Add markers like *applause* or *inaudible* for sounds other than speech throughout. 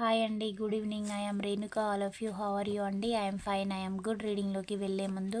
Hi అండి good evening I'm Renuka Renuka all of you how are you అండి I'm fine I'm good రీడింగ్లోకి వెళ్ళే ముందు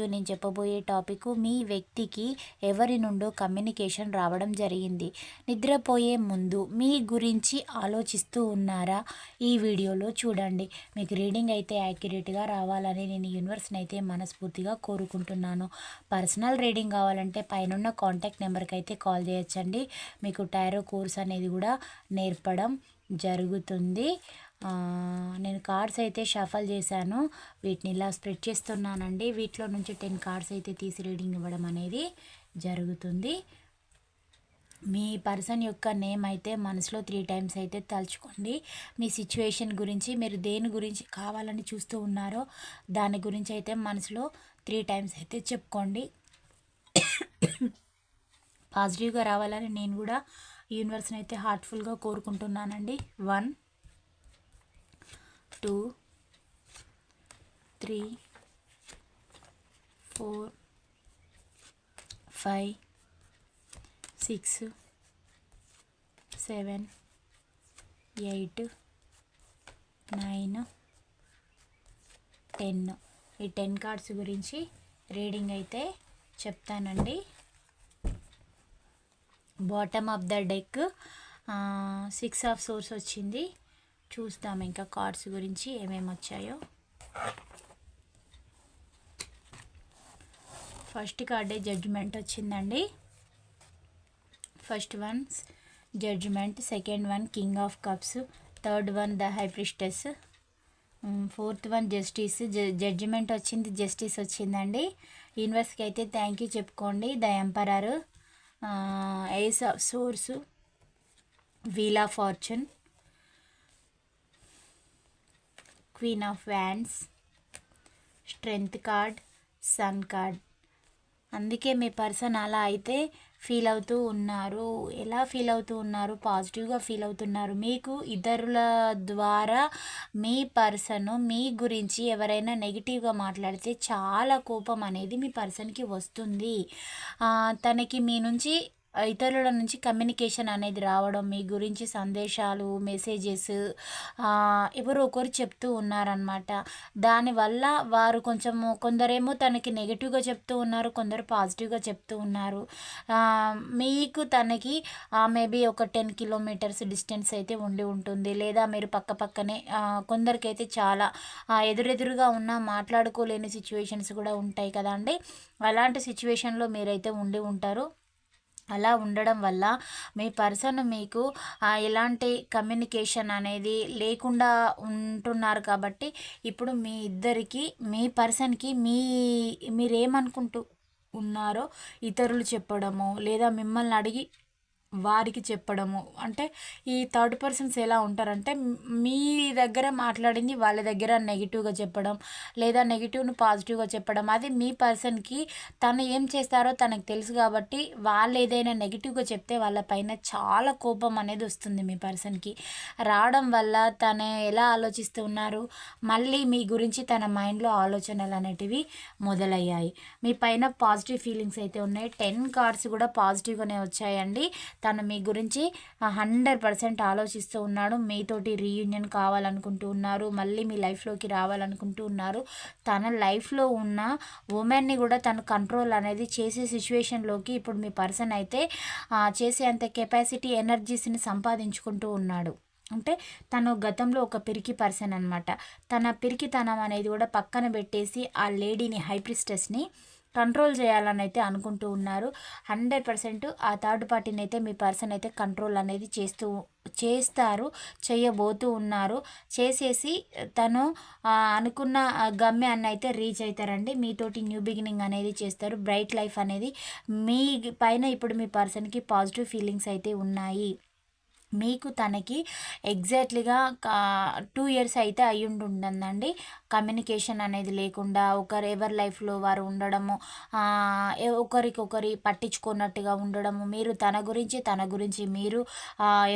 నేను చెప్పబోయే టాపిక్ మీ వ్యక్తికి ఎవరి నుండో కమ్యూనికేషన్ రావడం జరిగింది. నిద్రపోయే ముందు మీ గురించి ఆలోచిస్తూ ఉన్నారా? ఈ వీడియోలో చూడండి. మీకు రీడింగ్ అయితే యాక్యురేట్గా రావాలని నేను యూనివర్స్ని అయితే మనస్ఫూర్తిగా కోరుకుంటున్నాను. పర్సనల్ రీడింగ్ కావాలంటే పైన కాంటాక్ట్ నెంబర్కి అయితే కాల్ చేయొచ్చండి. మీకు టైరో కోర్స్ అనేది కూడా నేర్పడం జరుగుతుంది. నేను కార్డ్స్ అయితే షఫల్ చేశాను. వీటిని ఇలా స్ప్రెడ్ చేస్తున్నానండి. వీటిలో నుంచి టెన్ కార్డ్స్ అయితే తీసి రీడింగ్ ఇవ్వడం అనేది జరుగుతుంది. మీ పర్సన్ యొక్క నేమ్ అయితే మనసులో త్రీ టైమ్స్ అయితే తలుచుకోండి. మీ సిచ్యువేషన్ గురించి మీరు దేని గురించి కావాలని చూస్తూ ఉన్నారో దాని గురించి అయితే మనసులో త్రీ టైమ్స్ అయితే చెప్పుకోండి. *coughs* పాజిటివ్గా రావాలని నేను కూడా యూనివర్స్ని అయితే హార్ట్ఫుల్గా కోరుకుంటున్నానండి. One two three four five six seven eight nine ten. ఈ టెన్ కార్డ్స్ గురించి రీడింగ్ అయితే చెప్తానండి. Bottom of the deck six of swords వచ్చింది. చూస్తాం ఇంకా కార్డ్స్ గురించి ఏమేమి వచ్చాయో. ఫస్ట్ కార్డే జడ్జిమెంట్ వచ్చిందండి. First one judgement second one king of cups third one the high priestess fourth one justice judgement వచ్చింది జస్టిస్ వచ్చిందండి. యూనివర్స్కి అయితే థ్యాంక్ యూ చెప్పుకోండి. The emperor ace of swords wheel of fortune queen of wands strength card sun card అందుకే మీ person అలా అయితే feel అవుతూ ఉన్నారు. ఎలా ఫీల్ అవుతూ ఉన్నారు? పాజిటివ్గా ఫీల్ అవుతున్నారు. మీకు ఇతరుల ద్వారా మీ పర్సన్ మీ గురించి ఎవరైనా నెగిటివ్గా మాట్లాడితే చాలా కోపం అనేది మీ పర్సన్కి వస్తుంది. తనకి మీ నుంచి ఇతరుల నుంచి కమ్యూనికేషన్ అనేది రావడం మీ గురించి సందేశాలు మెసేజెస్ ఎవరో ఒకరు చెప్తూ ఉన్నారనమాట దానివల్ల వారు కొంచెం కొందరేమో తనకి నెగిటివ్గా చెప్తూ ఉన్నారు కొందరు పాజిటివ్గా చెప్తూ ఉన్నారు. మీకు తనకి మేబీ ఒక టెన్ కిలోమీటర్స్ డిస్టెన్స్ అయితే ఉండి ఉంటుంది. లేదా మీరు పక్క పక్కనే కొందరికైతే చాలా ఎదురెదురుగా ఉన్న మాట్లాడుకోలేని సిచ్యువేషన్స్ కూడా ఉంటాయి కదండి అలాంటి సిచ్యువేషన్లో మీరైతే ఉండి ఉంటారు. అలా ఉండడం వల్ల మీ పర్సన్ మీకు ఎలాంటి కమ్యూనికేషన్ అనేది లేకుండా ఉంటున్నారు కాబట్టి ఇప్పుడు మీ ఇద్దరికి మీ పర్సన్కి మీ మీరేమనుకుంటూ ఉన్నారో ఇతరులు చెప్పడము లేదా మిమ్మల్ని అడిగి వారికి చెప్పడము. అంటే ఈ థర్డ్ పర్సన్స్ ఎలా ఉంటారంటే మీ దగ్గర మాట్లాడింది వాళ్ళ దగ్గర నెగిటివ్గా చెప్పడం లేదా నెగిటివ్ను పాజిటివ్గా చెప్పడం. అది మీ పర్సన్కి తను ఏం చేస్తారో తనకు తెలుసు కాబట్టి వాళ్ళు ఏదైనా నెగిటివ్గా చెప్తే వాళ్ళ పైన చాలా కోపం అనేది వస్తుంది మీ పర్సన్కి రావడం వల్ల తను ఎలా ఆలోచిస్తూ ఉన్నారు మళ్ళీ మీ గురించి తన మైండ్లో ఆలోచనలు అనేటివి మొదలయ్యాయి. మీ పైన పాజిటివ్ ఫీలింగ్స్ అయితే ఉన్నాయి. టెన్ కార్డ్స్ కూడా పాజిటివ్గానే వచ్చాయండి. తను మీ గురించి హండ్రెడ్ పర్సెంట్ ఆలోచిస్తూ ఉన్నాడు. మీతోటి రీయూనియన్ కావాలనుకుంటూ ఉన్నారు. మళ్ళీ మీ లైఫ్లోకి రావాలనుకుంటూ ఉన్నారు. తన లైఫ్లో ఉన్న ఉమెన్ని కూడా తను కంట్రోల్ అనేది చేసే సిచ్యువేషన్లోకి ఇప్పుడు మీ పర్సన్ అయితే చేసేంత కెపాసిటీ ఎనర్జీస్ని సంపాదించుకుంటూ ఉన్నాడు. అంటే తను గతంలో ఒక పిరికి పర్సన్ అనమాట తన పిరికితనం అనేది కూడా పక్కన పెట్టేసి ఆ లేడీని హైప్రిస్టెస్ని కంట్రోల్ చేయాలని అయితే అనుకుంటూ ఉన్నారు. హండ్రెడ్ పర్సెంట్ ఆ థర్డ్ పార్టీని అయితే మీ పర్సన్ అయితే కంట్రోల్ అనేది చేస్తూ చేస్తారు చేయబోతూ ఉన్నారు. చేసేసి తను అనుకున్న గమ్యాన్ని అయితే రీచ్ అవుతారండి మీతోటి న్యూ బిగినింగ్ అనేది చేస్తారు. బ్రైట్ లైఫ్ అనేది మీ పైన ఇప్పుడు మీ పర్సన్కి పాజిటివ్ ఫీలింగ్స్ అయితే ఉన్నాయి. మీకు తనకి ఎగ్జాక్ట్లీగా టూ ఇయర్స్ అయితే అయి కమ్యూనికేషన్ అనేది లేకుండా ఒకరు ఎవరి లైఫ్లో వారు ఉండడము ఒకరికొకరి పట్టించుకున్నట్టుగా ఉండడము మీరు తన గురించి తన గురించి మీరు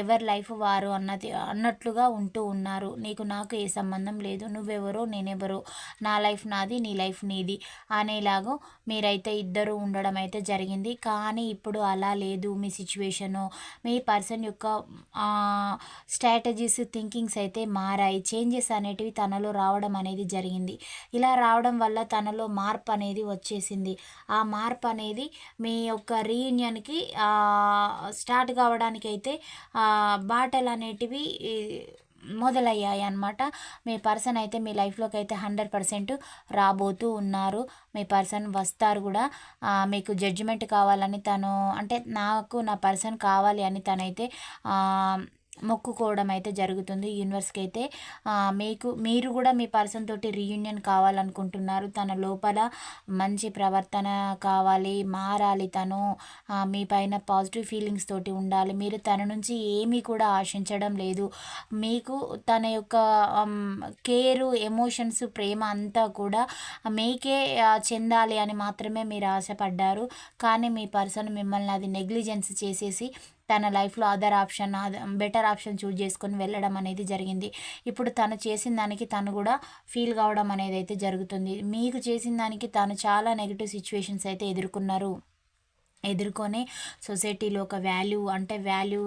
ఎవరి లైఫ్ వారు అన్నది అన్నట్లుగా ఉంటూ ఉన్నారు. నీకు నాకు ఏ సంబంధం లేదు. నువ్వెవరో నేనెవరో నా లైఫ్ నాది నీ లైఫ్ నీది అనేలాగో మీరైతే ఇద్దరు ఉండడం అయితే జరిగింది. కానీ ఇప్పుడు అలా లేదు మీ సిచ్యువేషను. మీ పర్సన్ యొక్క స్ట్రాటజీస్ థింకింగ్స్ అయితే మారాయి. చేంజెస్ అనేటివి తనలో రావడం అనేది జరిగింది. ఇలా రావడం వల్ల తనలో మార్పు అనేది వచ్చేసింది. ఆ మార్పు అనేది మీ యొక్క రీయూనియన్కి స్టార్ట్ కావడానికి అయితే బాటలు అనేటివి మొదలయ్యాయి అనమాట మీ పర్సన్ అయితే మీ లైఫ్లోకి అయితే హండ్రెడ్ పర్సెంట్ రాబోతూ ఉన్నారు. మీ పర్సన్ వస్తారు కూడా. మీకు జడ్జిమెంట్ కావాలని తను అంటే నాకు నా పర్సన్ కావాలి అని తనైతే మొక్కుకోవడం అయితే జరుగుతుంది. యూనివర్స్కి అయితే మీకు మీరు కూడా మీ పర్సన్ తోటి రీయూనియన్ కావాలనుకుంటున్నారు. తన లోపల మంచి ప్రవర్తన కావాలి మారాలి తను. మీ పైన పాజిటివ్ ఫీలింగ్స్ తోటి ఉండాలి. మీరు తన నుంచి ఏమీ కూడా ఆశించడం లేదు. మీకు తన యొక్క కేరు ఎమోషన్స్ ప్రేమ అంతా కూడా మీకే చెందాలి అని మాత్రమే మీరు ఆశపడ్డారు. కానీ మీ పర్సన్ మిమ్మల్ని అది నెగ్లిజెన్స్ చేసేసి తన లైఫ్లో other option better option choose చేసుకొని వెళ్ళడం అనేది జరిగింది. ఇప్పుడు తను చేసిన దానికి తను కూడా ఫీల్ కావడం అనేది అయితే జరుగుతుంది. మీకు చేసిన దానికి తను చాలా నెగిటివ్ సిచ్యువేషన్స్ అయితే ఎదుర్కొన్నారు. ఎదుర్కొని సొసైటీలో ఒక వాల్యూ అంటే వాల్యూ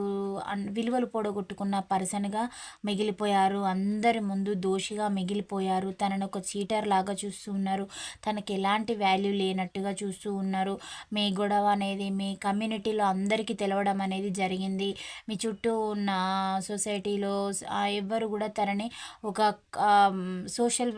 విలువలు పొడగొట్టుకున్న పర్సన్గా మిగిలిపోయారు. అందరి ముందు దోషిగా మిగిలిపోయారు. తనను ఒక చీటర్ లాగా చూస్తూ ఉన్నారు. తనకి ఎలాంటి వాల్యూ లేనట్టుగా చూస్తూ ఉన్నారు. మీ గొడవ అనేది మీ కమ్యూనిటీలో అందరికీ తెలవడం అనేది జరిగింది. మీ చుట్టూ ఉన్న సొసైటీలో ఎవ్వరు కూడా తనని ఒక సోషల్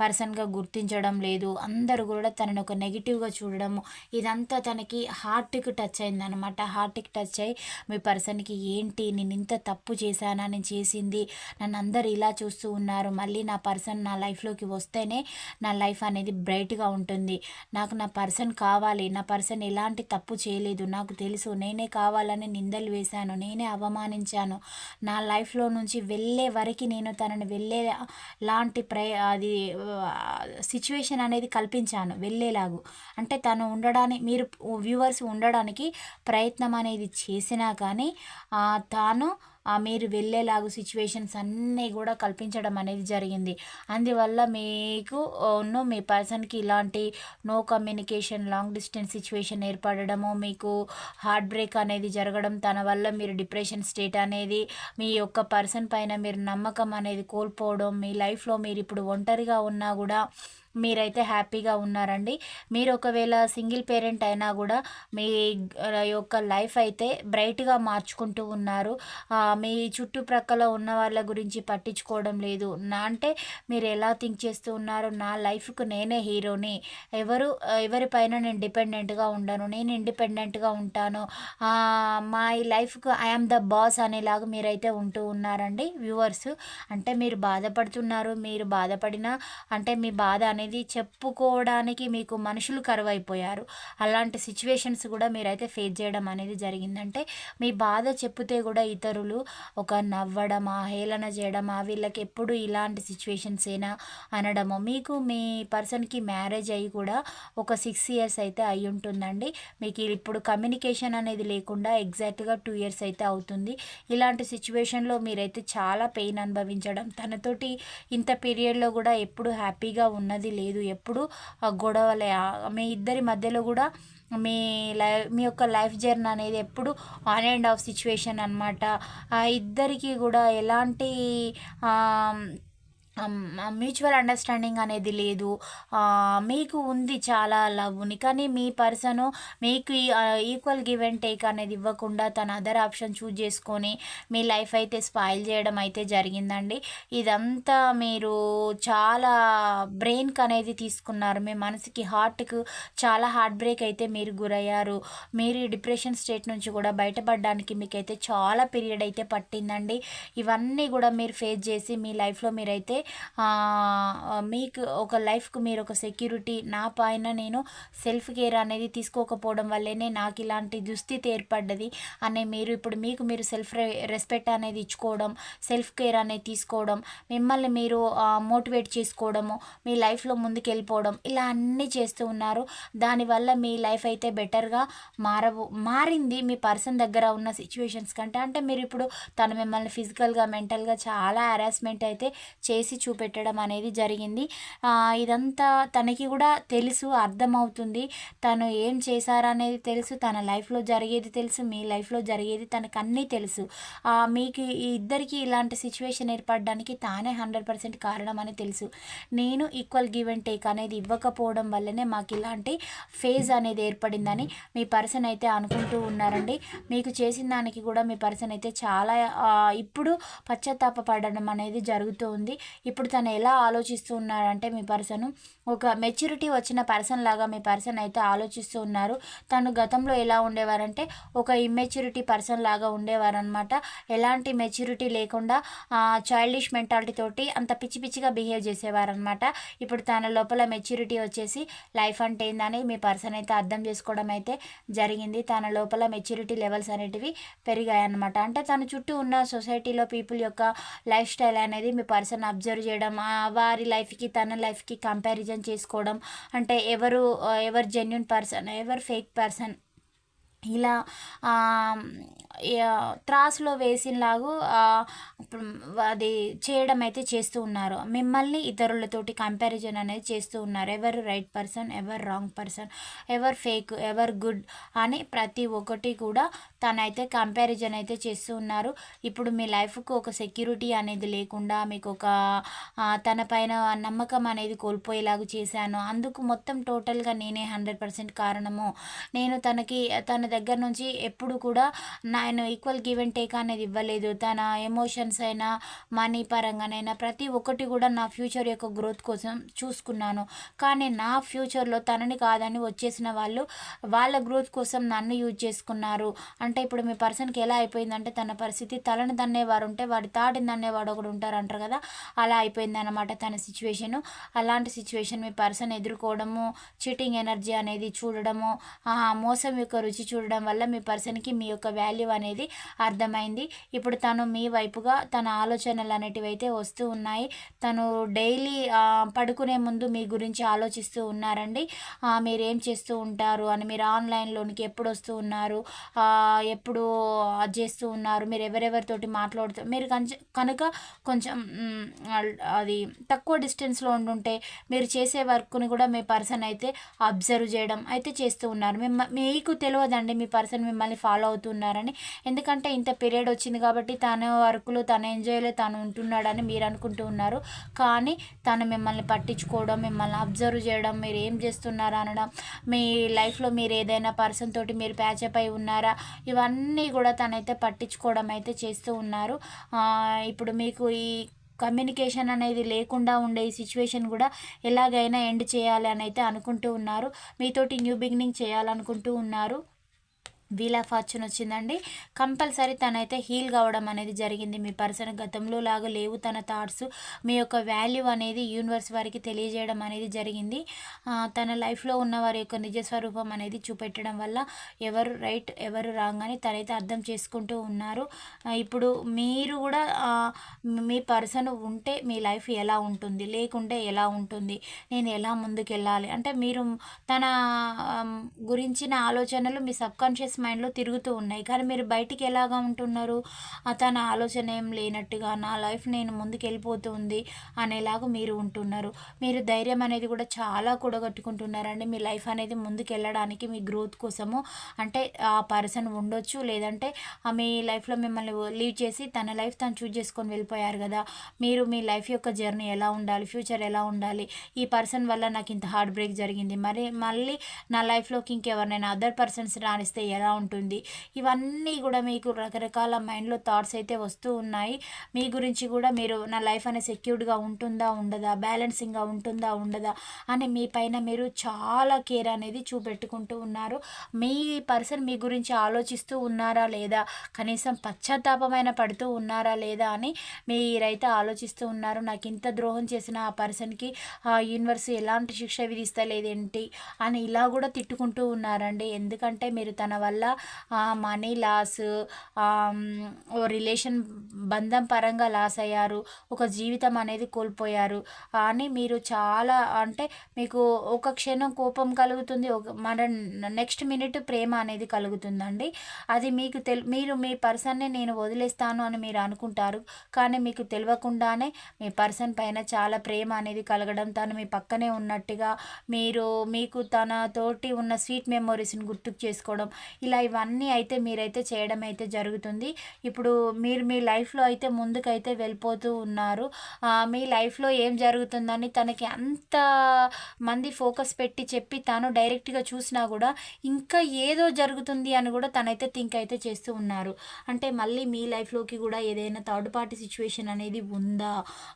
పర్సన్గా గుర్తించడం లేదు. అందరూ కూడా తనని ఒక నెగిటివ్గా చూడడము ఇదంతా తనకి హార్ట్కి టచ్ అయింది అనమాట హార్ట్కి టచ్ అయ్యి మీ పర్సన్కి ఏంటి నేను ఇంత తప్పు చేశానా నేను చేసింది నన్ను అందరు ఇలా చూస్తూ ఉన్నారు మళ్ళీ నా పర్సన్ నా లైఫ్లోకి వస్తేనే నా లైఫ్ అనేది బ్రైట్గా ఉంటుంది. నాకు నా పర్సన్ కావాలి నా పర్సన్ ఎలాంటి తప్పు చేయలేదు నాకు తెలుసు నేనే కావాలని నిందలు వేశాను నేనే అవమానించాను. నా లైఫ్లో నుంచి వెళ్ళే వరకు నేను తనని వెళ్ళే లాంటి ప్రయ అది సిచ్యువేషన్ అనేది కల్పించాను వెళ్ళేలాగు. అంటే తను ఉండడానికి మీరు వ్యూ వ్యూవర్స్ ఉండడానికి ప్రయత్నం అనేది చేసినా కానీ తాను మీరు వెళ్ళేలాగా సిచ్యువేషన్స్ అన్నీ కూడా కల్పించడం అనేది జరిగింది. అందువల్ల మీకు మీ పర్సన్కి ఇలాంటి no communication long distance situation ఏర్పడడము మీకు హార్ట్ బ్రేక్ అనేది జరగడం తన వల్ల మీరు డిప్రెషన్ స్టేట్ అనేది మీ యొక్క పర్సన్ పైన మీరు నమ్మకం అనేది కోల్పోవడం మీ లైఫ్లో మీరు ఇప్పుడు ఒంటరిగా ఉన్నా కూడా మీరైతే హ్యాపీగా ఉన్నారండి. మీరు ఒకవేళ సింగిల్ పేరెంట్ అయినా కూడా మీ యొక్క లైఫ్ అయితే బ్రైట్గా మార్చుకుంటూ ఉన్నారు. మీ చుట్టుప్రక్కల ఉన్న వాళ్ళ గురించి పట్టించుకోవడం లేదు. నా అంటే మీరు ఎలా థింక్ చేస్తూ ఉన్నారు నా లైఫ్కు నేనే హీరోని. ఎవరు ఎవరిపైన నేను డిపెండెంట్గా ఉండను నేను ఇండిపెండెంట్గా ఉంటాను. మా లైఫ్కు ఐఎమ్ ద బాస్ అనేలాగా మీరైతే ఉంటూ ఉన్నారండి వ్యూవర్స్. అంటే మీరు బాధపడుతున్నారు మీరు బాధపడిన అంటే మీ బాధ అనేది అనేది చెప్పుకోవడానికి మీకు మనుషులు కరువైపోయారు. అలాంటి సిచ్యువేషన్స్ కూడా మీరైతే ఫేస్ చేయడం అనేది జరిగిందంటే మీ బాధ చెప్తే కూడా ఇతరులు ఒక నవ్వడమా హేళన చేయడమా వీళ్ళకి ఎప్పుడు ఇలాంటి సిచ్యువేషన్స్ ఏనా అనడము మీకు మీ పర్సన్కి మ్యారేజ్ అయ్యి కూడా ఒక సిక్స్ ఇయర్స్ అయితే అయి ఉంటుందండి. మీకు ఇప్పుడు కమ్యూనికేషన్ అనేది లేకుండా ఎగ్జాక్ట్గా టూ ఇయర్స్ అయితే అవుతుంది. ఇలాంటి సిచ్యువేషన్లో మీరైతే చాలా పెయిన్ అనుభవించడం తనతోటి ఇంత పీరియడ్లో కూడా ఎప్పుడు హ్యాపీగా ఉన్నది లేదు. ఎప్పుడు గొడవలే. మీ ఇద్దరి మధ్యలో కూడా మీ లైఫ్ మీ యొక్క లైఫ్ జర్నీ అనేది ఎప్పుడు ఆన్ అండ్ ఆఫ్ సిచ్యువేషన్ అనమాట ఇద్దరికి కూడా ఎలాంటి మ్యూచువల్ అండర్స్టాండింగ్ అనేది లేదు. మీకు ఉంది చాలా లవ్ని కానీ మీ పర్సను మీకు ఈక్వల్ గివ్ అండ్ టేక్ అనేది ఇవ్వకుండా తన అదర్ ఆప్షన్ చూజ్ చేసుకొని మీ లైఫ్ అయితే స్పాయిల్ చేయడం అయితే జరిగిందండి. ఇదంతా మీరు చాలా బ్రెయిన్కి అనేది తీసుకున్నారు. మీ మనసుకి హార్ట్కు చాలా హార్ట్ బ్రేక్ అయితే మీరు గురయ్యారు. మీరు డిప్రెషన్ స్టేట్ నుంచి కూడా బయటపడడానికి మీకైతే చాలా పీరియడ్ అయితే పట్టిందండి. ఇవన్నీ కూడా మీరు ఫేస్ చేసి మీ లైఫ్లో మీరైతే మీకు ఒక లైఫ్కు మీరు ఒక సెక్యూరిటీ నా పైన నేను సెల్ఫ్ కేర్ అనేది తీసుకోకపోవడం వల్లనే నాకు ఇలాంటి దుస్థితి ఏర్పడ్డది అనే మీరు ఇప్పుడు మీకు మీరు సెల్ఫ్ రెస్పెక్ట్ అనేది ఇచ్చుకోవడం సెల్ఫ్ కేర్ అనేది తీసుకోవడం మిమ్మల్ని మీరు మోటివేట్ చేసుకోవడము మీ లైఫ్లో ముందుకెళ్ళిపోవడం ఇలా అన్నీ చేస్తూ ఉన్నారు. దానివల్ల మీ లైఫ్ అయితే బెటర్గా మారవు మారింది మీ పర్సన్ దగ్గర ఉన్న సిచ్యువేషన్స్ కంటే. అంటే మీరు ఇప్పుడు తను మిమ్మల్ని ఫిజికల్గా మెంటల్గా చాలా హరాస్మెంట్ అయితే చేసి చూపెట్టడం అనేది జరిగింది. ఇదంతా తనకి కూడా తెలుసు అర్థమవుతుంది. తను ఏం చేశారనేది తెలుసు తన లైఫ్లో జరిగేది తెలుసు మీ లైఫ్లో జరిగేది తనకు అన్నీ తెలుసు. మీకు ఈ ఇద్దరికి ఇలాంటి సిచ్యువేషన్ ఏర్పడడానికి తానే హండ్రెడ్ పర్సెంట్ కారణం అని తెలుసు. నేను ఈక్వల్ గివ్ అండ్ టేక్ అనేది ఇవ్వకపోవడం వల్లనే మాకు ఇలాంటి ఫేజ్ అనేది ఏర్పడిందని మీ పర్సన్ అయితే అనుకుంటూ ఉన్నారండి. మీకు చేసిన దానికి కూడా మీ పర్సన్ అయితే చాలా ఇప్పుడు పశ్చాత్తాప పడడం అనేది జరుగుతూ ఉంది. ఇప్పుడు తను ఎలా ఆలోచిస్తూ ఉన్నారంటే మీ పర్సన్ ఒక మెచ్యూరిటీ వచ్చిన పర్సన్ లాగా మీ పర్సన్ అయితే ఆలోచిస్తూ ఉన్నారు. తను గతంలో ఎలా ఉండేవారంటే ఒక ఇమ్మెచ్యూరిటీ పర్సన్ లాగా ఉండేవారనమాట ఎలాంటి మెచ్యూరిటీ లేకుండా చైల్డిష్ మెంటాలిటీ తోటి అంత పిచ్చి పిచ్చిగా బిహేవ్ చేసేవారనమాట ఇప్పుడు తన లోపల మెచ్యూరిటీ వచ్చేసి లైఫ్ అంటే ఏందని మీ పర్సన్ అయితే అర్థం చేసుకోవడం అయితే జరిగింది. తన లోపల మెచ్యూరిటీ లెవెల్స్ అనేటివి పెరిగాయి అనమాట అంటే తన చుట్టూ ఉన్న సొసైటీలో పీపుల్ యొక్క లైఫ్ స్టైల్ అనేది మీ పర్సన్ అబ్జర్వ్ చేయడం వారి లైఫ్కి తన లైఫ్కి కంపారిజన్ చేసుకోవడం అంటే ఎవరు ఎవరు జెన్యున్ పర్సన్ ఎవరు ఫేక్ పర్సన్ ఇలా త్రాసులో వేసినలాగూ అది చేయడం అయితే చేస్తూ ఉన్నారు. మిమ్మల్ని ఇతరులతోటి కంపారిజన్ అనేది చేస్తూ ఉన్నారు. ఎవరు రైట్ పర్సన్ ఎవరు రాంగ్ పర్సన్ ఎవరు ఫేక్ ఎవరు గుడ్ అని ప్రతి ఒక్కటి కూడా తనైతే కంపారిజన్ అయితే చేస్తూ ఉన్నారు. ఇప్పుడు మీ లైఫ్కు ఒక సెక్యూరిటీ అనేది లేకుండా మీకు ఒక తన పైన నమ్మకం అనేది కోల్పోయేలాగా చేశాను. అందుకు మొత్తం టోటల్గా నేనే హండ్రెడ్ పర్సెంట్ కారణము. నేను తనకి తన దగ్గర నుంచి ఎప్పుడు కూడా నా నేను ఈక్వల్ గివ్ అండ్ టేక్ అనేది ఇవ్వలేదు. తన ఎమోషన్స్ అయినా మనీ పరంగానైనా ప్రతి ఒక్కటి కూడా నా ఫ్యూచర్ యొక్క గ్రోత్ కోసం చూసుకున్నాను. కానీ నా ఫ్యూచర్లో తనని కాదని వచ్చేసిన వాళ్ళు వాళ్ళ గ్రోత్ కోసం నన్ను యూజ్ చేసుకున్నారు. అంటే ఇప్పుడు మీ పర్సన్కి ఎలా అయిపోయిందంటే తన పరిస్థితి తలని దన్నేవారు ఉంటే వాడి తాటిని దన్నేవాడు ఒకడు ఉంటారు అంటారు కదా? అలా అయిపోయింది అనమాట తన సిచ్యువేషను అలాంటి సిచ్యువేషన్ మీ పర్సన్ ఎదుర్కోవడము చీటింగ్ ఎనర్జీ అనేది చూడడము ఆ మోసం యొక్క రుచి చూడడం వల్ల మీ పర్సన్కి మీ యొక్క వాల్యూ అనేది అర్థమైంది. ఇప్పుడు తను మీ వైపుగా తన ఆలోచనలు అనేటివి అయితే వస్తూ ఉన్నాయి. తను డైలీ పడుకునే ముందు మీ గురించి ఆలోచిస్తూ ఉన్నారండి. మీరేం మీరు ఏం చేస్తూ ఉంటారు అని మీరు ఆన్లైన్లోనికి ఎప్పుడు వస్తూ ఉన్నారు? ఎప్పుడు అది చేస్తూ ఉన్నారు? మీరు ఎవరెవరితోటి మాట్లాడుతూ మీరు కనుక కొంచెం అది తక్కువ డిస్టెన్స్లో ఉండుంటే మీరు చేసే వర్క్ని కూడా మీ పర్సన్ అయితే అబ్జర్వ్ చేయడం అయితే చేస్తూ ఉన్నారు. మిమ్మ మీకు తెలియదండి మీ పర్సన్ మిమ్మల్ని ఫాలో అవుతున్నారని ఎందుకంటే ఇంత పీరియడ్ వచ్చింది కాబట్టి తన వర్క్లో తన ఎంజాయ్లో తను ఉంటున్నాడని మీరు అనుకుంటూ ఉన్నారు. కానీ తను మిమ్మల్ని పట్టించుకోవడం మిమ్మల్ని అబ్జర్వ్ చేయడం మీరు ఏం చేస్తున్నారు అనడం మీ లైఫ్లో మీరు ఏదైనా పర్సన్ తోటి మీరు ప్యాచప్ అయి ఉన్నారా ఇవన్నీ కూడా తనైతే పట్టించుకోవడం అయితే చేస్తూ ఉన్నారు. ఇప్పుడు మీకు ఈ కమ్యూనికేషన్ అనేది లేకుండా ఉండే ఈ సిచ్యువేషన్ కూడా ఎలాగైనా ఎండ్ చేయాలి అని అయితే అనుకుంటూ ఉన్నారు. మీతోటి న్యూ బిగినింగ్ చేయాలనుకుంటూ ఉన్నారు. వీల్ ఆఫ్ ఫార్చ్యూన్ వచ్చిందండి. కంపల్సరీ తనైతే హీల్ కావడం అనేది జరిగింది. మీ పర్సన్ గతంలో లాగా లేవు. తన థాట్స్ మీ యొక్క వాల్యూ అనేది యూనివర్స్ వారికి తెలియజేయడం అనేది జరిగింది. తన లైఫ్లో ఉన్న వారి యొక్క నిజ స్వరూపం అనేది చూపెట్టడం వల్ల ఎవరు రైట్ ఎవరు రాంగ్ అని తనైతే అర్థం చేసుకుంటూ ఉన్నారు. ఇప్పుడు మీరు కూడా మీ పర్సన్ ఉంటే మీ లైఫ్ ఎలా ఉంటుంది? లేకుంటే ఎలా ఉంటుంది? నేను ఎలా ముందుకు వెళ్ళాలి అంటే మీరు తన గురించిన ఆలోచనలు మీ సబ్కాన్షియస్ మైండ్లో తిరుగుతూ ఉన్నాయి. కానీ మీరు బయటికి ఎలాగా ఉంటున్నారు? తన ఆలోచన ఏం లేనట్టుగా నా లైఫ్ నేను ముందుకు వెళ్ళిపోతుంది అనేలాగా మీరు ఉంటున్నారు. మీరు ధైర్యం అనేది కూడా చాలా కూడగట్టుకుంటున్నారండి. మీ లైఫ్ అనేది ముందుకు వెళ్ళడానికి మీ గ్రోత్ కోసము. అంటే ఆ పర్సన్ ఉండొచ్చు లేదంటే మీ లైఫ్లో మిమ్మల్ని లీడ్ చేసి తన లైఫ్ తను చూజ్ చేసుకొని వెళ్ళిపోయారు కదా. మీరు మీ లైఫ్ యొక్క జర్నీ ఎలా ఉండాలి? ఫ్యూచర్ ఎలా ఉండాలి? ఈ పర్సన్ వల్ల నాకు ఇంత హార్ట్ బ్రేక్ జరిగింది. మరి మళ్ళీ నా లైఫ్లోకి ఇంకెవరినైనా అదర్ పర్సన్స్ రాణిస్తే ఎలా ఎలా ఉంటుంది? ఇవన్నీ కూడా మీకు రకరకాల మైండ్లో థాట్స్ అయితే వస్తూ ఉన్నాయి. మీ గురించి కూడా మీరు నా లైఫ్ అనేది సెక్యూర్డ్గా ఉంటుందా ఉండదా? బ్యాలెన్సింగ్గా ఉంటుందా ఉండదా? అని మీ పైన మీరు చాలా కేర్ అనేది చూపెట్టుకుంటూ ఉన్నారు. మీ పర్సన్ మీ గురించి ఆలోచిస్తూ ఉన్నారా లేదా? కనీసం పశ్చాత్తాపమైన పడుతూ ఉన్నారా లేదా అని మీరైతే ఆలోచిస్తూ ఉన్నారు. నాకు ఇంత ద్రోహం చేసిన ఆ పర్సన్కి ఆ యూనివర్స్ ఎలాంటి శిక్ష విధిస్తలేదేంటి? అని ఇలా కూడా తిట్టుకుంటూ ఉన్నారండి. ఎందుకంటే మీరు తన వల్ల మనీ లాస్ రిలేషన్ బంధం పరంగా లాస్ అయ్యారు ఒక జీవితం అనేది కోల్పోయారు. అని మీరు చాలా అంటే మీకు ఒక క్షణం కోపం కలుగుతుంది ఒక మన నెక్స్ట్ మినిట్ ప్రేమ అనేది కలుగుతుందండి. అది మీకు తెల్ మీరు మీ పర్సన్ని నేను వదిలేస్తాను అని మీరు అనుకుంటారు కానీ మీకు తెలియకుండానే మీ పర్సన్ పైన చాలా ప్రేమ అనేది కలగడం తను మీ పక్కనే ఉన్నట్టుగా మీరు మీకు తన తోటి ఉన్న స్వీట్ మెమొరీస్ని గుర్తుకు చేసుకోవడం ఇలా ఇవన్నీ అయితే మీరైతే చేయడం అయితే జరుగుతుంది. ఇప్పుడు మీరు మీ లైఫ్లో అయితే ముందుకైతే వెళ్ళిపోతూ ఉన్నారు. మీ లైఫ్లో ఏం జరుగుతుందని తనకి అంత మంది ఫోకస్ పెట్టి చెప్పి తను డైరెక్ట్గా చూసినా కూడా ఇంకా ఏదో జరుగుతుంది అని కూడా తనైతే థింక్ అయితే చేస్తూ ఉన్నారు. అంటే మళ్ళీ మీ లైఫ్లోకి కూడా ఏదైనా థర్డ్ పార్టీ సిచ్యువేషన్ అనేది ఉందా?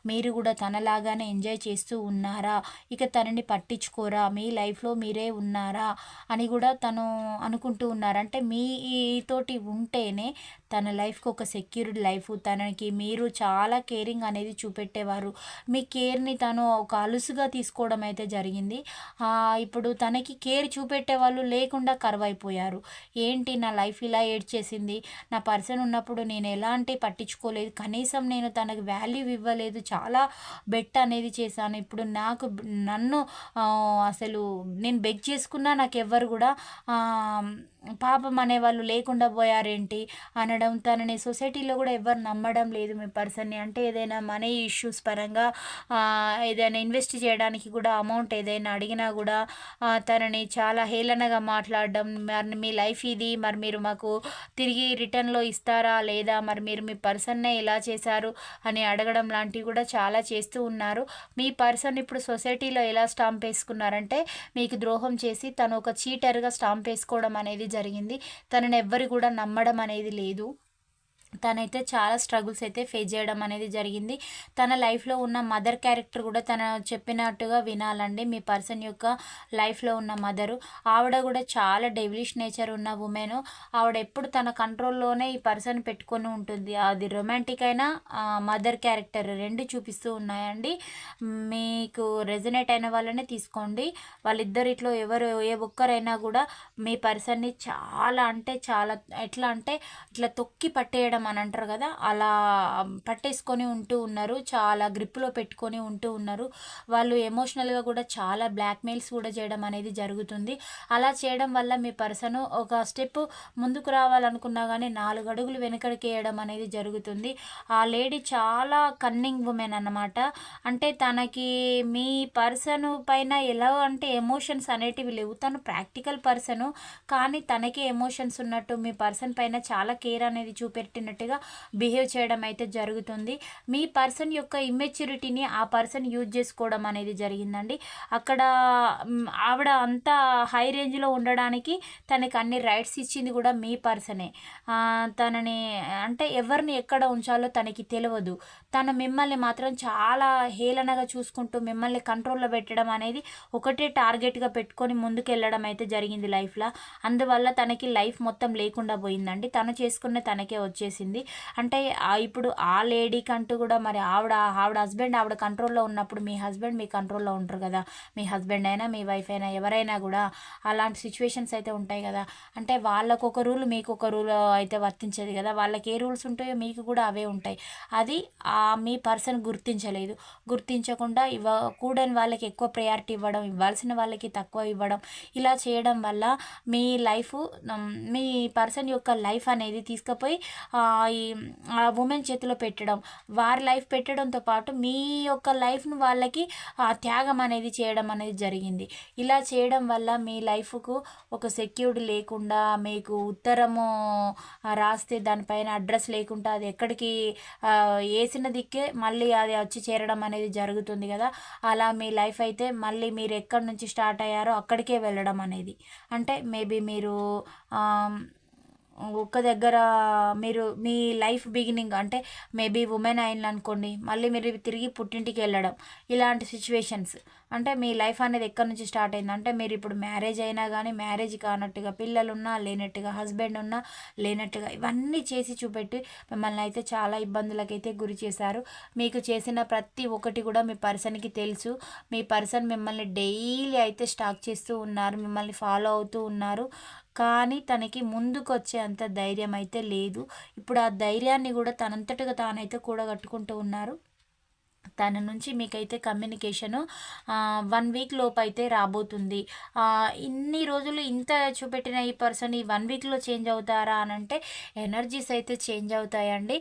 మీరు కూడా తనలాగానే ఎంజాయ్ చేస్తూ ఉన్నారా? ఇక తనని పట్టించుకోరా? మీ లైఫ్లో మీరే ఉన్నారా? అని కూడా తను అనుకుంటూ ఉన్నారా అంటే మీతోటి ఉంటేనే తన లైఫ్కి ఒక సెక్యూర్డ్ లైఫ్ తనకి మీరు చాలా కేరింగ్ అనేది చూపెట్టేవారు. మీ కేర్ని తను ఒక అలుసుగా తీసుకోవడం అయితే జరిగింది. ఇప్పుడు తనకి కేర్ చూపెట్టే వాళ్ళు లేకుండా కరువైపోయారు ఏంటి నా లైఫ్ ఇలా ఏడ్చేసింది? నా పర్సన్ ఉన్నప్పుడు నేను ఎలాంటి పట్టించుకోలేదు. కనీసం నేను తనకు వాల్యూ ఇవ్వలేదు. చాలా బెట్ అనేది చేశాను. ఇప్పుడు నాకు నన్ను అసలు నేను బెగ్ చేసుకున్నా నాకు ఎవ్వరు కూడా పాపం అనేవాళ్ళు లేకుండా పోయారేంటి? అనడం తనని సొసైటీలో కూడా ఎవరు నమ్మడం లేదు మీ పర్సన్ని. అంటే ఏదైనా మనీ ఇష్యూస్ పరంగా ఏదైనా ఇన్వెస్ట్ చేయడానికి కూడా అమౌంట్ ఏదైనా అడిగినా కూడా తనని చాలా హేళనగా మాట్లాడడం మరి మీ లైఫ్ ఇది మరి మీరు మాకు తిరిగి రిటర్న్లో ఇస్తారా లేదా మరి మీరు మీ పర్సన్నే ఎలా చేశారు అని అడగడం లాంటివి కూడా చాలా చేస్తూ ఉన్నారు. మీ పర్సన్ ఇప్పుడు సొసైటీలో ఎలా స్టాంప్ వేసుకున్నారంటే మీకు ద్రోహం చేసి తను ఒక చీటర్గా స్టాంప్ వేసుకోవడం అనేది జరిగింది. తనని ఎవ్వరు కూడా నమ్మడం అనేది లేదు. తనైతే చాలా స్ట్రగుల్స్ అయితే ఫేస్ చేయడం అనేది జరిగింది. తన లైఫ్లో ఉన్న మదర్ క్యారెక్టర్ కూడా తన చెప్పినట్టుగా వినాలండి. మీ పర్సన్ యొక్క లైఫ్లో ఉన్న మదరు. ఆవిడ కూడా చాలా డెవిలిష్ నేచర్ ఉన్న ఉమెన్. ఆవిడ ఎప్పుడు తన కంట్రోల్లోనే ఈ పర్సన్ పెట్టుకొని ఉంటుంది. అది రొమాంటిక్ అయినా మదర్ క్యారెక్టర్ రెండు చూపిస్తూ ఉన్నాయండి. మీకు రెజనేట్ అయిన వాళ్ళనే తీసుకోండి. వాళ్ళిద్దరిట్లో ఎవరు ఏ ఒక్కరైనా కూడా మీ పర్సన్ని చాలా అంటే చాలా ఎట్లా అంటే ఇట్లా తొక్కి పట్టేయడం అని అంటారు కదా అలా పట్టేసుకొని ఉంటూ ఉన్నారు చాలా గ్రిప్లో పెట్టుకొని ఉంటూ ఉన్నారు. వాళ్ళు ఎమోషనల్గా కూడా చాలా బ్లాక్మెయిల్స్ కూడా చేయడం అనేది జరుగుతుంది. అలా చేయడం వల్ల మీ పర్సన్ ఒక స్టెప్ ముందుకు రావాలనుకున్నా కానీ నాలుగు అడుగులు వెనుకడికి వేయడం అనేది జరుగుతుంది. ఆ లేడీ చాలా కన్నింగ్ ఉమెన్ అన్నమాట. అంటే తనకి మీ పర్సన్ పైన ఎలా అంటే ఎమోషన్స్ అనేటివి లేవు. తను ప్రాక్టికల్ పర్సన్ కానీ తనకి ఎమోషన్స్ ఉన్నట్టు మీ పర్సన్ పైన చాలా కేర్ అనేది చూపెట్టిన అన్నట్టుగా బిహేవ్ చేయడం అయితే జరుగుతుంది. మీ పర్సన్ యొక్క ఇమ్మెచ్యూరిటీని ఆ పర్సన్ యూజ్ చేసుకోవడం అనేది జరిగిందండి. అక్కడ ఆవిడ అంత హై రేంజ్లో ఉండడానికి తనకి అన్ని రైట్స్ ఇచ్చింది కూడా మీ పర్సనే. తనని అంటే ఎవరిని ఎక్కడ ఉంచాలో తనకి తెలియదు తను మిమ్మల్ని మాత్రం చాలా హేళనగా చూసుకుంటూ మిమ్మల్ని కంట్రోల్లో పెట్టడం అనేది ఒకటే టార్గెట్గా పెట్టుకొని ముందుకు వెళ్ళడం అయితే జరిగింది లైఫ్లో. అందువల్ల తనకి లైఫ్ మొత్తం లేకుండా పోయిందండి. తను చేసుకున్న తనకే వచ్చేసింది. అంటే ఇప్పుడు ఆ లేడీకి అంటూ కూడా మరి ఆవిడ ఆవిడ హస్బెండ్ ఆవిడ కంట్రోల్లో ఉన్నప్పుడు మీ హస్బెండ్ మీ కంట్రోల్లో ఉంటారు కదా. మీ హస్బెండ్ అయినా మీ వైఫ్ అయినా ఎవరైనా కూడా అలాంటి సిచ్యువేషన్స్ అయితే ఉంటాయి కదా. అంటే వాళ్ళకు ఒక రూల్ మీకు ఒక రూల్ అయితే వర్తించేది కదా. వాళ్ళకి ఏ రూల్స్ ఉంటాయో మీకు కూడా అవే ఉంటాయి. అది మీ పర్సన్ గుర్తించలేదు. గుర్తించకుండా ఇవ్వ కూడని వాళ్ళకి ఎక్కువ ప్రయారిటీ ఇవ్వడం ఇవ్వాల్సిన వాళ్ళకి తక్కువ ఇవ్వడం ఇలా చేయడం వల్ల మీ లైఫ్ మీ పర్సన్ యొక్క లైఫ్ అనేది తీసుకుపోయి ఈ ఆ ఉమెన్ చేతిలో పెట్టడం వారి లైఫ్ పెట్టడంతో పాటు మీ యొక్క లైఫ్ను వాళ్ళకి త్యాగం అనేది చేయడం అనేది జరిగింది. ఇలా చేయడం వల్ల మీ లైఫ్కు ఒక సెక్యూర్డ్ లేకుండా మీకు ఉత్తరము రాస్తే దానిపైన అడ్రస్ లేకుండా అది ఎక్కడికి వేసిన దిక్కే మళ్ళీ అది వచ్చి చేరడం అనేది జరుగుతుంది కదా. అలా మీ లైఫ్ అయితే మళ్ళీ మీరు ఎక్కడి నుంచి స్టార్ట్ అయ్యారో అక్కడికే వెళ్ళడం అనేది. అంటే మేబీ మీరు ఒక్క దగ్గర మీరు మీ లైఫ్ బిగినింగ్ అంటే మేబీ ఉమెన్ అయింది అనుకోండి మళ్ళీ మీరు తిరిగి పుట్టింటికి వెళ్ళడం ఇలాంటి సిచ్యువేషన్స్. అంటే మీ లైఫ్ అనేది ఎక్కడి నుంచి స్టార్ట్ అయింది? అంటే మీరు ఇప్పుడు మ్యారేజ్ అయినా కానీ మ్యారేజ్ కానట్టుగా పిల్లలు ఉన్నా లేనట్టుగా హస్బెండ్ ఉన్నా లేనట్టుగా ఇవన్నీ చేసి చూపెట్టి మిమ్మల్ని అయితే చాలా ఇబ్బందులకైతే గురి చేశారు. మీకు చేసిన ప్రతి ఒక్కటి కూడా మీ పర్సన్కి తెలుసు. మీ పర్సన్ మిమ్మల్ని డైలీ అయితే స్టాక్ చేస్తూ ఉన్నారు మిమ్మల్ని ఫాలో అవుతూ ఉన్నారు. కానీ తనకి ముందుకు వచ్చే అంత ధైర్యం అయితే లేదు. ఇప్పుడు ఆ ధైర్యాన్ని కూడా తనంతటిగా తానైతే కూడగట్టుకుంటూ ఉన్నారు. తన నుంచి మీకైతే కమ్యూనికేషను వన్ వీక్ లోపు అయితే రాబోతుంది ఇన్ని రోజులు ఇంత చూపెట్టిన ఈ పర్సన్ ఈ వన్ వీక్లో చేంజ్ అవుతారా అని అంటే ఎనర్జీస్ అయితే చేంజ్ అవుతాయండి.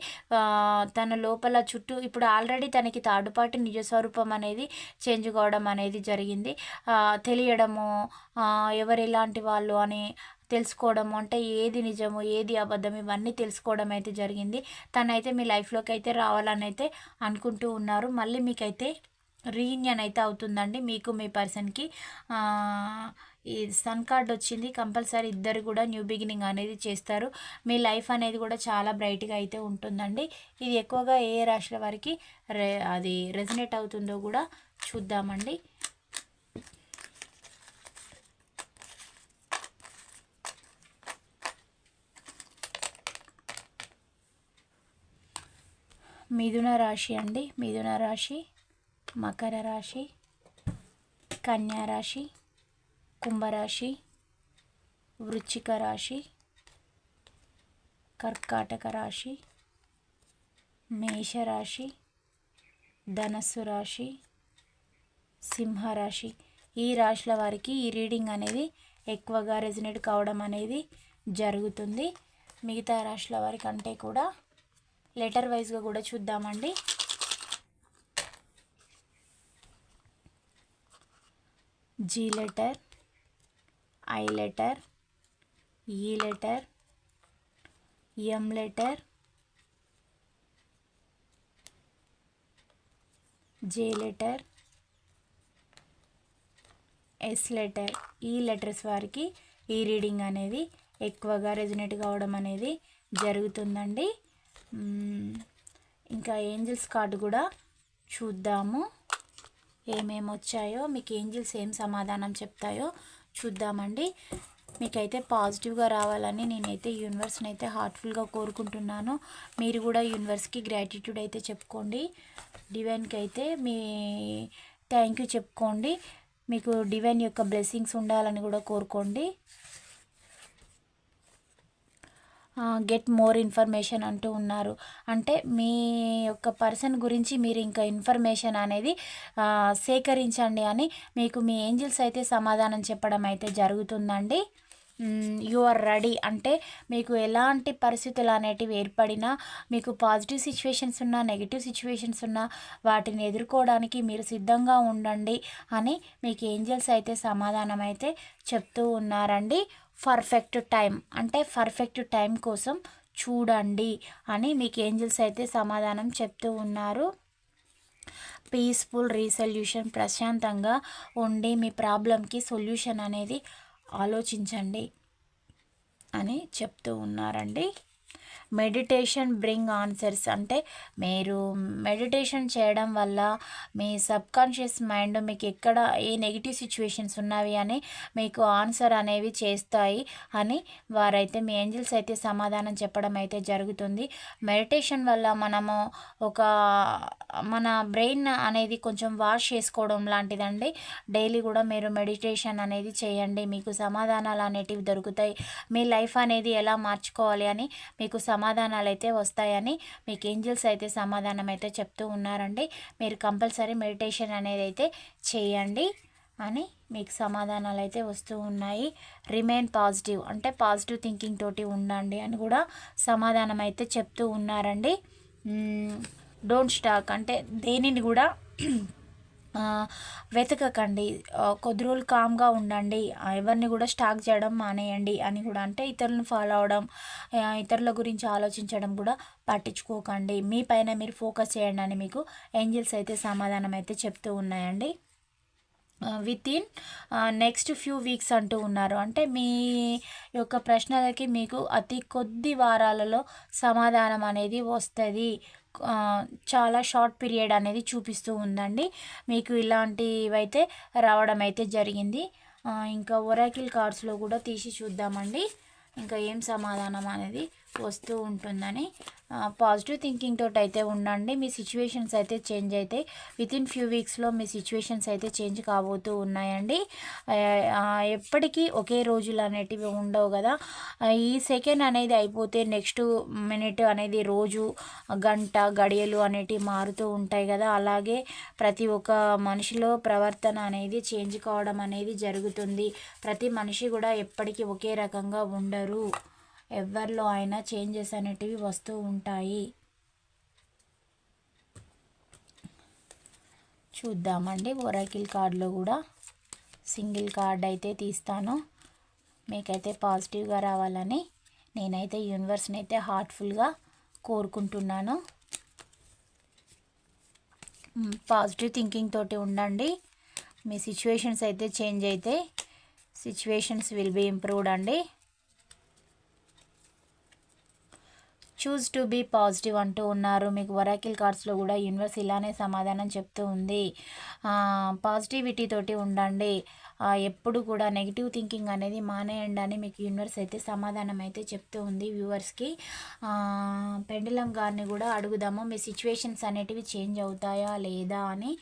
తన లోపల చుట్టూ ఇప్పుడు ఆల్రెడీ తనకి తాడుపాటి నిజస్వరూపం అనేది చేంజ్ కావడం అనేది జరిగింది. తెలియడము ఎవరు ఎలాంటి వాళ్ళు అని తెలుసుకోవడము అంటే ఏది నిజము ఏది అబద్ధం ఇవన్నీ తెలుసుకోవడం అయితే జరిగింది. తనైతే మీ లైఫ్లోకి అయితే రావాలని అయితే అనుకుంటూ ఉన్నారు. మళ్ళీ మీకైతే రీయూనియన్ అయితే అవుతుందండి. మీకు మీ పర్సన్కి. ఈ సన్ కార్డ్ వచ్చింది. కంపల్సరీ ఇద్దరు కూడా న్యూ బిగినింగ్ అనేది చేస్తారు. మీ లైఫ్ అనేది కూడా చాలా బ్రైట్గా అయితే ఉంటుందండి. ఇది ఎక్కువగా ఏ రాశుల వారికి రే అది రెజనేట్ అవుతుందో కూడా చూద్దామండి. మిథున రాశి అండి. మిథున రాశి మకర రాశి కన్యా రాశి కుంభరాశి వృచ్చిక రాశి కర్కాటక రాశి మేషరాశి ధనస్సు రాశి సింహరాశి ఈ రాశుల వారికి ఈ రీడింగ్ అనేది ఎక్కువగా రెజినేట్ కావడం అనేది జరుగుతుంది. మిగతా రాశుల వారికి అంటే కూడా లెటర్ వైజ్గా కూడా చూద్దామండి. G letter I letter E letter M letter J letter S letter. ఈ లెటర్స్ వారికి ఈ రీడింగ్ అనేది ఎక్కువగా రెజినేట్ కావడం అనేది జరుగుతుందండి. ఇంకా ఏంజిల్స్ కార్డు కూడా చూద్దాము. ఏమేమి వచ్చాయో మీకు ఏంజిల్స్ ఏం సమాధానం చెప్తాయో చూద్దామండి. మీకైతే పాజిటివ్గా రావాలని నేనైతే యూనివర్స్ని అయితే హార్ట్ఫుల్గా కోరుకుంటున్నాను. మీరు కూడా యూనివర్స్కి గ్రాటిట్యూడ్ అయితే చెప్పుకోండి. డివైన్కి అయితే మీ థ్యాంక్ యూ చెప్పుకోండి. మీకు డివైన్ యొక్క బ్లెస్సింగ్స్ ఉండాలని కూడా కోరుకోండి. గెట్ మోర్ ఇన్ఫర్మేషన్ అంటూ ఉన్నారు. అంటే మీ యొక్క పర్సన్ గురించి మీరు ఇంకా ఇన్ఫర్మేషన్ అనేది సేకరించండి అని మీకు మీ ఏంజిల్స్ అయితే సమాధానం చెప్పడం అయితే జరుగుతుందండి. యు ఆర్ రెడీ అంటే మీకు ఎలాంటి పరిస్థితులు అనేటివి ఏర్పడినా మీకు పాజిటివ్ సిచ్యువేషన్స్ ఉన్నా నెగిటివ్ సిచ్యువేషన్స్ ఉన్నా వాటిని ఎదుర్కోవడానికి మీరు సిద్ధంగా ఉండండి అని మీకు ఏంజల్స్ అయితే సమాధానం అయితే చెప్తూ ఉన్నారండి. పర్ఫెక్ట్ టైం అంటే పర్ఫెక్ట్ టైం కోసం చూడండి అని మీకు ఏంజల్స్ అయితే సమాధానం చెప్తూ ఉన్నారు. పీస్ఫుల్ రీసొల్యూషన్ ప్రశాంతంగా ఉండి మీ ప్రాబ్లంకి సొల్యూషన్ అనేది ఆలోచించండి అని చెప్తూ ఉన్నారండి. Meditation bring answers. అంటే మీరు మెడిటేషన్ చేయడం వల్ల మీ సబ్కాన్షియస్ మైండ్ మీకు ఎక్కడ ఏ నెగిటివ్ సిచ్యువేషన్స్ ఉన్నవి అని మీకు ఆన్సర్ అనేవి చేస్తాయి అని వారైతే మీ ఏంజిల్స్ అయితే సమాధానం చెప్పడం అయితే జరుగుతుంది. మెడిటేషన్ వల్ల మనము ఒక మన బ్రెయిన్ అనేది కొంచెం వాష్ చేసుకోవడం లాంటిదండి. డైలీ కూడా మీరు మెడిటేషన్ అనేది చేయండి. మీకు సమాధానాలు అనేటివి దొరుకుతాయి. మీ లైఫ్ అనేది ఎలా మార్చుకోవాలి అని మీకు సమాధానాలు అయితే వస్తాయని మీకు ఏంజిల్స్ అయితే సమాధానం అయితే చెప్తూ ఉన్నారండి. మీరు కంపల్సరీ మెడిటేషన్ అనేది అయితే చేయండి అని మీకు సమాధానాలు అయితే వస్తూ ఉన్నాయి. రిమైన్ పాజిటివ్ అంటే పాజిటివ్ థింకింగ్ తోటి ఉండండి అని కూడా సమాధానం అయితే చెప్తూ ఉన్నారండి. Don't stuck. అంటే దేనిని కూడా వెతకకండి. కొద్ది రోజులు కామ్గా ఉండండి. ఎవరిని కూడా స్టాక్ చేయడం మానేయండి అని కూడా. అంటే ఇతరులను ఫాలో అవడం ఇతరుల గురించి ఆలోచించడం కూడా పట్టించుకోకండి. మీ పైన మీరు ఫోకస్ చేయండి అని మీకు ఏంజిల్స్ అయితే సమాధానం అయితే చెప్తూ ఉన్నాయండి. Within next few weeks అంటూ ఉన్నారు. అంటే మీ యొక్క ప్రశ్నలకి మీకు అతి కొద్ది వారాలలో సమాధానం అనేది వస్తుంది. చాలా షార్ట్ పీరియడ్ అనేది చూపిస్తూ ఉందండి. మీకు ఇలాంటివైతే రావడం అయితే జరిగింది. ఇంకా ఒరాకిల్ కార్డ్స్లో కూడా తీసి చూద్దామండి. ఇంకా ఏం సమాధానం అనేది? వస్తూ ఉంటుందని పాజిటివ్ థింకింగ్ తోటి అయితే ఉండండి. మీ సిచ్యువేషన్స్ అయితే చేంజ్ అయితే విత్ ఇన్ ఫ్యూ వీక్స్లో మీ సిచ్యువేషన్స్ అయితే చేంజ్ కాబోతూ ఉన్నాయండి. ఎప్పటికీ ఒకే రోజులు అనేటివి ఉండవు కదా. ఈ సెకండ్ అనేది అయిపోతే నెక్స్ట్ మినిట్ అనేది రోజు గంట గడియలు అనేటివి మారుతూ ఉంటాయి కదా. అలాగే ప్రతి ఒక్క మనిషిలో ప్రవర్తన అనేది చేంజ్ కావడం అనేది జరుగుతుంది. ప్రతి మనిషి కూడా ఎప్పటికీ ఒకే రకంగా ఉండరు. ఎవరిలో అయినా చేంజెస్ అనేటివి వస్తూ ఉంటాయి. చూద్దామండి. ఒరాకిల్ కార్డులో కూడా సింగిల్ కార్డ్ అయితే తీస్తాను. మీకైతే పాజిటివ్గా రావాలని నేనైతే యూనివర్స్ని అయితే హార్ట్ఫుల్గా కోరుకుంటున్నాను. పాజిటివ్ థింకింగ్ తోటి ఉండండి. మీ సిచ్యువేషన్స్ అయితే చేంజ్ అయితే సిచ్యువేషన్స్ విల్ బీ ఇంప్రూవ్డ్ అండి. చూస్ టు బీ పాజిటివ్ అంటూ ఉన్నారు. మీకు వరాకిల్ కార్డ్స్లో కూడా యూనివర్స్ ఇలానే సమాధానం చెప్తూ ఉంది. పాజిటివిటీ తోటి ఉండండి. ఎప్పుడు కూడా నెగిటివ్ థింకింగ్ అనేది మానేయండి అని మీకు యూనివర్స్ అయితే సమాధానం అయితే చెప్తూ ఉంది వ్యూవర్స్కి పెండిలం గారిని కూడా అడుగుదాము. మీ సిచ్యువేషన్స్ అనేటివి చేంజ్ అవుతాయా లేదా అని.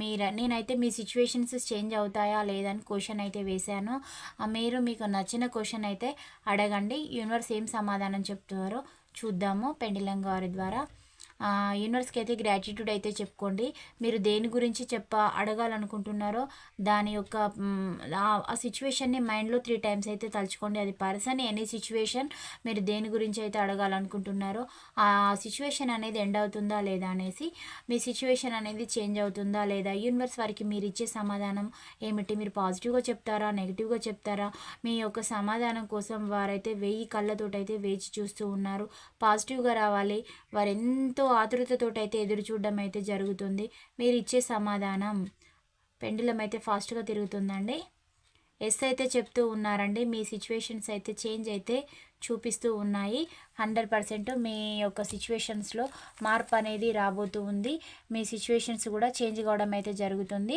మీరు నేనైతే మీ సిచ్యువేషన్స్ చేంజ్ అవుతాయా లేదని క్వశ్చన్ అయితే వేశాను. మీరు మీకు నచ్చిన క్వశ్చన్ అయితే అడగండి. యూనివర్స్ ఏం సమాధానం చెప్తున్నారో? చూద్దాము. పెండిలం గారి ద్వారా యూనివర్స్కి అయితే గ్రాటిట్యూడ్ అయితే చెప్పుకోండి. మీరు దేని గురించి చెప్ప అడగాలనుకుంటున్నారో దాని యొక్క ఆ- ఆ సిచ్యువేషన్ని మైండ్లో త్రీ టైమ్స్ అయితే తలుచుకోండి. అది పర్సన్ ఎనీ సిచ్యువేషన్ మీరు దేని గురించి అయితే అడగాలనుకుంటున్నారో ఆ సిచ్యువేషన్ అనేది ఎండ్ అవుతుందా లేదా అనేసి మీ సిచ్యువేషన్ అనేది చేంజ్ అవుతుందా లేదా యూనివర్స్ వారికి మీరు ఇచ్చే సమాధానం ఏమిటి? మీరు పాజిటివ్గా చెప్తారా? నెగిటివ్గా చెప్తారా? మీ యొక్క సమాధానం కోసం వారైతే వెయ్యి కళ్ళతోటైతే వేచి చూస్తూ ఉన్నారు. పాజిటివ్గా రావాలి. వారు ఎంతో ఆతృతతోటి అయితే ఎదురు చూడడం అయితే జరుగుతుంది. మీరు ఇచ్చే సమాధానం. పెండులం అయితే ఫాస్ట్గా తిరుగుతుందండి. ఎస్ అయితే చెప్తూ ఉన్నారండి. మీ సిచ్యువేషన్స్ అయితే చేంజ్ అయితే చూపిస్తూ ఉన్నాయి. హండ్రెడ్ పర్సెంట్ మీ యొక్క సిచ్యువేషన్స్లో మార్పు అనేది రాబోతూ ఉంది. మీ సిచ్యువేషన్స్ కూడా చేంజ్ కావడం అయితే జరుగుతుంది.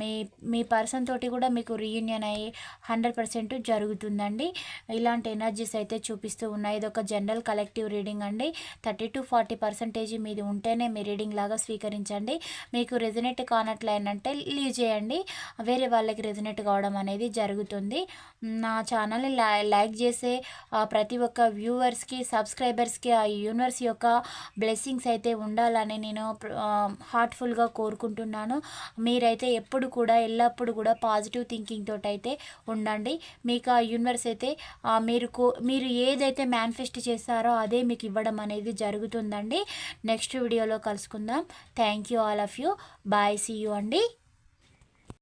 మీ మీ పర్సన్ తోటి కూడా మీకు రీయూనియన్ అయ్యి హండ్రెడ్ పర్సెంట్ జరుగుతుందండి. ఇలాంటి ఎనర్జీస్ అయితే చూపిస్తూ ఉన్నాయి. ఇది ఒక జనరల్ కలెక్టివ్ రీడింగ్ అండి. థర్టీ టు ఫార్టీ పర్సెంటేజ్ మీది ఉంటేనే మీ రీడింగ్ లాగా స్వీకరించండి. మీకు రెజినేట్ కానట్లయినంటే లీవ్ చేయండి. వేరే వాళ్ళకి రెజినేట్ కావడం అనేది జరుగుతుంది. నా ఛానల్ని లైక్ చేసే ప్రతి ఒక్క వ్యూవర్స్కి సబ్స్క్రైబర్స్కి ఆ యూనివర్స్ యొక్క బ్లెస్సింగ్స్ అయితే ఉండాలని నేను హార్ట్ఫుల్గా కోరుకుంటున్నాను. మీరైతే ఎప్పుడు కూడా ఎల్లప్పుడు కూడా పాజిటివ్ థింకింగ్ తోటి అయితే ఉండండి. మీకు ఆ యూనివర్స్ అయితే మీరు కో మీరు ఏదైతే మేనిఫెస్ట్ చేస్తారో అదే మీకు ఇవ్వడం అనేది జరుగుతుందండి. నెక్స్ట్ వీడియోలో కలుసుకుందాం. Thank you all of you. Bye see you అండి.